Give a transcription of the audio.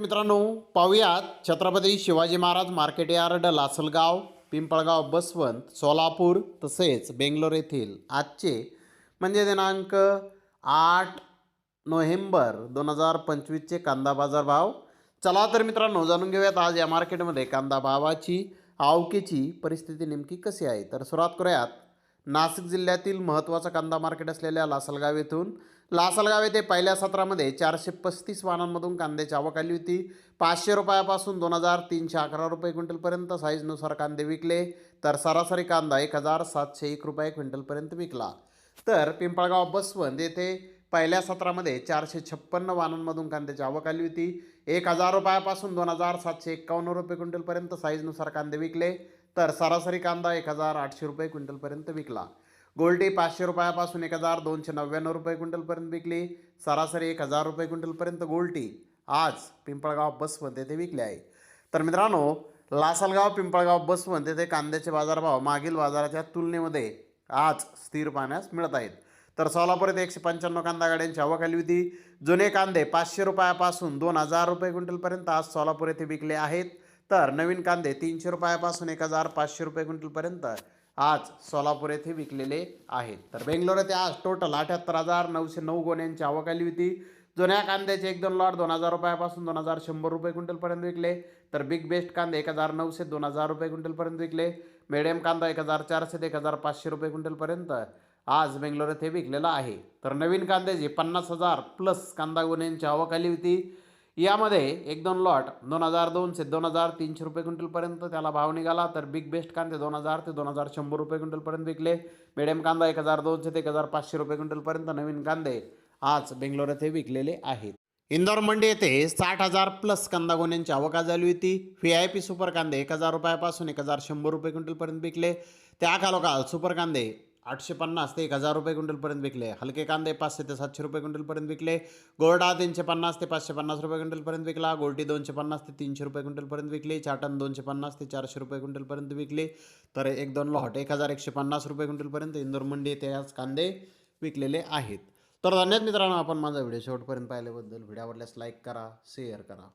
मित्रांनो पाहुयात Chhatrapati Shivaji Maharaj market yard Lasalgaon Pimpalgaon Baswant Solapur तसेच बेंगलोर येथील आजचे म्हणजे दिनांक आठ नोव्हेंबर दोन हजार पंचवीसचे कांदा बाजार भाव. चला तर मित्रांनो जाणून घेऊयात आज या मार्केटमध्ये कांदा भावाची आवकेची परिस्थिती नेमकी कशी आहे. तर सुरुवात करूयात. नाशिक जिल्ह्यातील महत्त्वाचं कांदा मार्केट असलेल्या लासलगाव येथून लासलगाव येथे पहिल्या सत्रामध्ये चारशे पस्तीस वाहनांमधून कांद्याची आवक आली होती. पाचशे रुपयापासून दोन हजार तीनशे अकरा रुपये क्विंटलपर्यंत साईजनुसार कांदे विकले तर सरासरी कांदा एक हजार सातशे एक रुपये क्विंटलपर्यंत विकला. तर पिंपळगाव बसवंत येथे पहिल्या सत्रामध्ये चारशे छप्पन्न वाहनांमधून कांद्याची आवक आली होती. एक हजार रुपयापासून दोन हजार सातशे एक्कावन्न रुपये क्विंटलपर्यंत साईजनुसार कांदे विकले तर सरासरी कांदा एक हजार आठशे रुपये क्विंटलपर्यंत विकला. गोल्टी पाचशे रुपयापासून एक हजार दोनशे नव्याण्णव रुपये क्विंटलपर्यंत विकली. सरासरी एक हजार रुपये क्विंटलपर्यंत गोल्टी आज पिंपळगाव बसमध्ये ते विकले आहे. तर मित्रांनो लासलगाव पिंपळगाव बसमध्ये ते कांद्याचे बाजारभाव मागील बाजाराच्या तुलनेमध्ये आज स्थिर पाहण्यास मिळत आहेत. तर सोलापूर येथे एकशे पंच्याण्णव कांदा गाड्यांची आवक आली होती. जुने कांदे पाचशे रुपयापासून दोन हजार रुपये क्विंटलपर्यंत आज सोलापूर येथे विकले आहेत. तर नवीन कांदे तीनशे रुपयापासून एक हजार पाचशे रुपये क्विंटलपर्यंत आज सोलापूर येथे विकलेले आहेत. तर बेंगलोर येथे आज टोटल अठ्याहत्तर हजार नऊशे नऊ गोण्यांची आवक आली होती. जुन्या कांद्याचे एक दोन लॉट दोन हजार रुपयापासून दोन हजार शंभर रुपये क्विंटलपर्यंत विकले. तर बिग बेस्ट कांदे एक हजार नऊशे दोन हजार रुपये क्विंटलपर्यंत विकले. मिडियम कांदा एक हजार चारशे ते एक हजार पाचशे रुपये क्विंटलपर्यंत आज बेंगलोर येथे विकलेला आहे. तर नवीन कांद्याची पन्नास हजार प्लस कांदा गुन्ह्यांची आवक आली होती. यामध्ये एक दोन लॉट दोन हजार दोनशे दोन हजार तीनशे रुपये क्विंटलपर्यंत त्याला भाव निघाला. तर बिग बेस्ट कांदे दोन हजार ते दोन हजार शंभर रुपये क्विंटलपर्यंत विकले. मिडियम कांदा एक हजार दोनशे ते एक हजार पाचशे रुपये क्विंटलपर्यंत नवीन कांदे आज बेंगलोर येथे विकलेले आहेत. इंदोर मंडी येथे साठ हजार प्लस कांदा गोण्यांची आवका झाली होती. व्ही आय पी सुपर कांदे एक हजार रुपयापासून एक हजार शंभर रुपये क्विंटलपर्यंत विकले. त्या खालोखाल सुपर कांदे आठशे पन्नास ते एक हजार रुपये क्विंटलपर्यंत विकले. हलके कांदे पाचशे ते सातशे रुपये क्विंटलपर्यंत विकले. गोरडा तीनशे पन्नास ते पाचशे पन्नास रुपये क्विंटलपर्यंत विकला. गोल्टी दोनशे पन्नास ते तीनशे रुपये क्विंटलपर्यंत विकली. चाटण दोनशे पन्नास ते चारशे रुपये क्विंटलपर्यंत विकली. तर एक दोन लॉट एक हजार एकशे पन्नास रुपये क्विंटलपर्यंत इंदोर मंडी येथे आज कांदे विकलेले आहेत. तर धन्यवाद मित्रांनो आपण माझा व्हिडिओ शेवटपर्यंत पाहिल्याबद्दल. व्हिडिओ आवडल्यास लाईक करा शेअर करा.